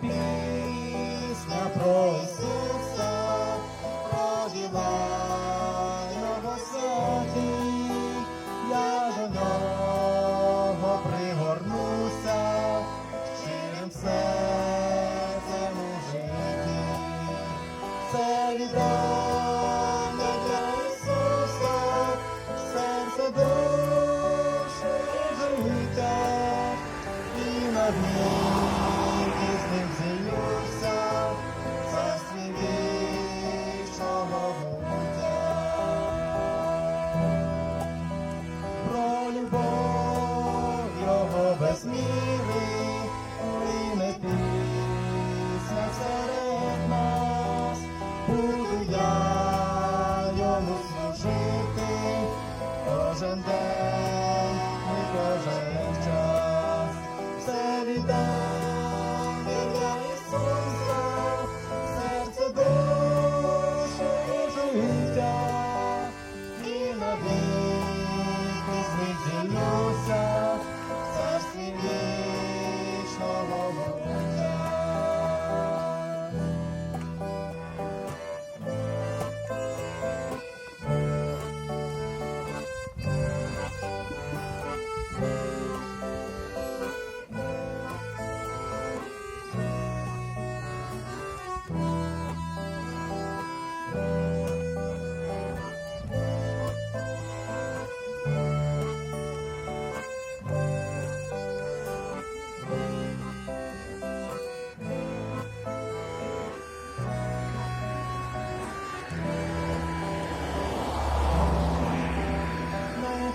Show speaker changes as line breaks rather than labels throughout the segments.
пісня про Ісуса, родила його святий, я до нього пригорнуся, щирим серцем у житті. Це віддання для Ісуса, серце душу і життя, і навіки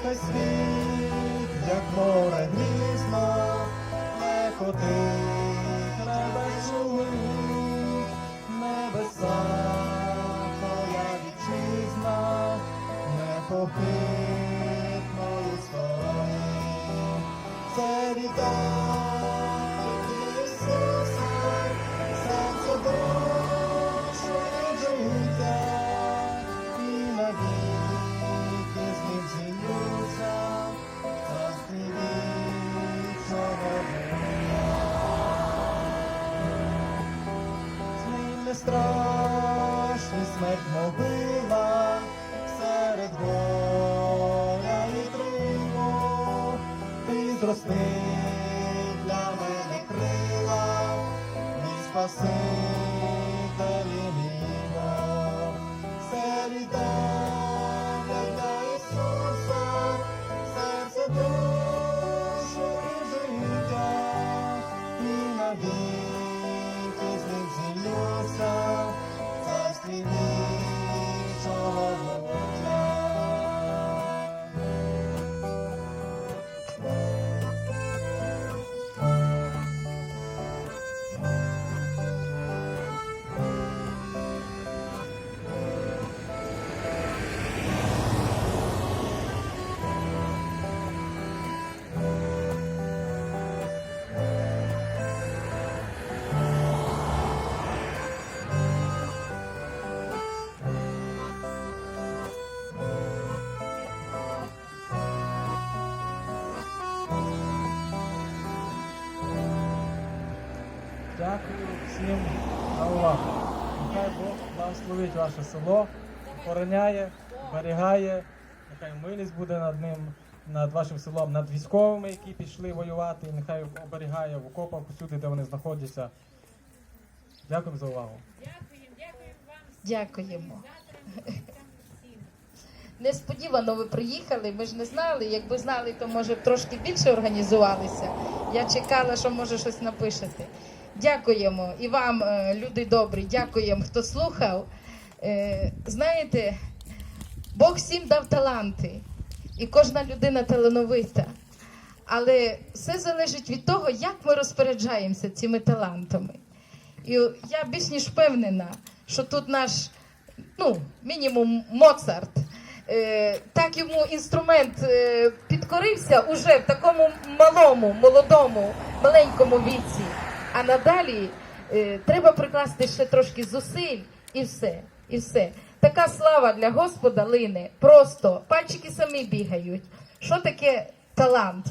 Нехай світ, як море грізно, не котить ревечули, небеса, твоя вітчизна, непохитною стоїть. Це віддати ним смерть могила, серед горя і тривог, ти зрости для мене крила, мій спаситель Дякую всім за увагу. Нехай Бог благословить ваше село, охороняє, оберігає. Нехай милість буде над ним, над вашим селом, над військовими, які пішли воювати. Нехай оберігає в окопах усюди, де вони знаходяться. Дякую за увагу.
Дякуємо, дякуємо вам
Дякуємо. Несподівано ви приїхали. Ми ж не знали. Якби знали, то може б трошки більше організувалися. Я чекала, що може щось напишете. Дякуємо і вам, е, люди добрі, дякуємо, хто слухав. Е, Знаєте, Бог всім дав таланти, і кожна людина талановита. Але все залежить від того, як ми розпоряджаємося цими талантами. І я більш ніж впевнена, що тут наш ну, мінімум Моцарт. Е, так йому інструмент підкорився уже в такому малому, молодому, маленькому віці. А надалі е, треба прикласти ще трошки зусиль і все. І все. Така слава для Господа лине. Просто пальчики самі бігають. Що таке талант?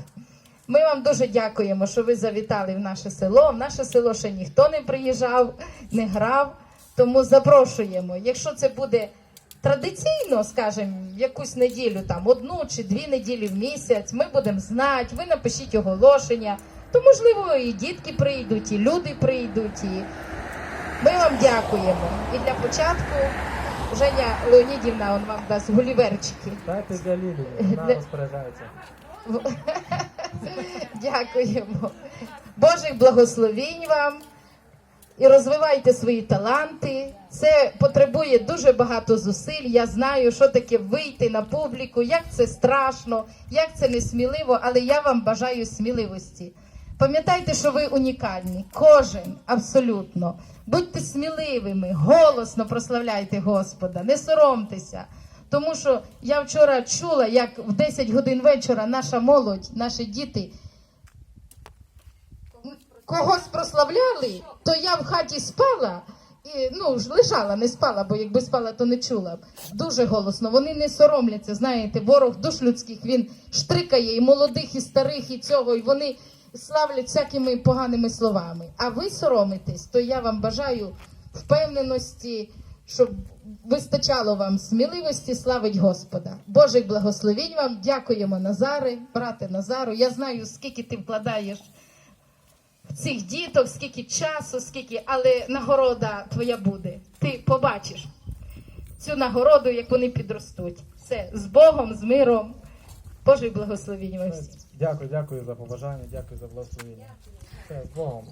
Ми вам дуже дякуємо, що ви завітали в наше село. В наше село ще ніхто не приїжджав, не грав. Тому запрошуємо. Якщо це буде традиційно, скажімо, якусь неділю, там одну чи дві неділі в місяць, ми будемо знати, ви напишіть оголошення, то можливо і дітки прийдуть, і люди прийдуть. І... Ми вам дякуємо. І для початку Женя Леонідівна он вам дасть гуліверчики.
Дайте для Лілії, вона розпоряджається.
Дякуємо. Божих благословінь вам і розвивайте свої таланти. Це потребує дуже багато зусиль. Я знаю, що таке вийти на публіку, як це страшно, як це несміливо, але я вам бажаю сміливості. Пам'ятайте, що ви унікальні, кожен абсолютно. Будьте сміливими, голосно прославляйте Господа, не соромтеся. Тому що я вчора чула, як в 10 годин вечора наша молодь, наші діти когось прославляли, то я в хаті спала. І, ну, лежала, не спала, бо якби спала, то не чула б. Дуже голосно. Вони не соромляться. Знаєте, ворог душ людських він штрикає і молодих, і старих, і цього, і вони славлять всякими поганими словами. А ви соромитесь, то я вам бажаю впевненості, щоб вистачало вам сміливості славить Господа. Божих благословінь вам. Дякуємо, Назаре, брате Назару. Я знаю, скільки ти вкладаєш цих діток, скільки часу, скільки, але нагорода твоя буде. Ти побачиш цю нагороду, як вони підростуть. Все з Богом, з миром. Божих благословінь вам.
Дякую, дякую за побажання, дякую за благословення. Все, з Богом.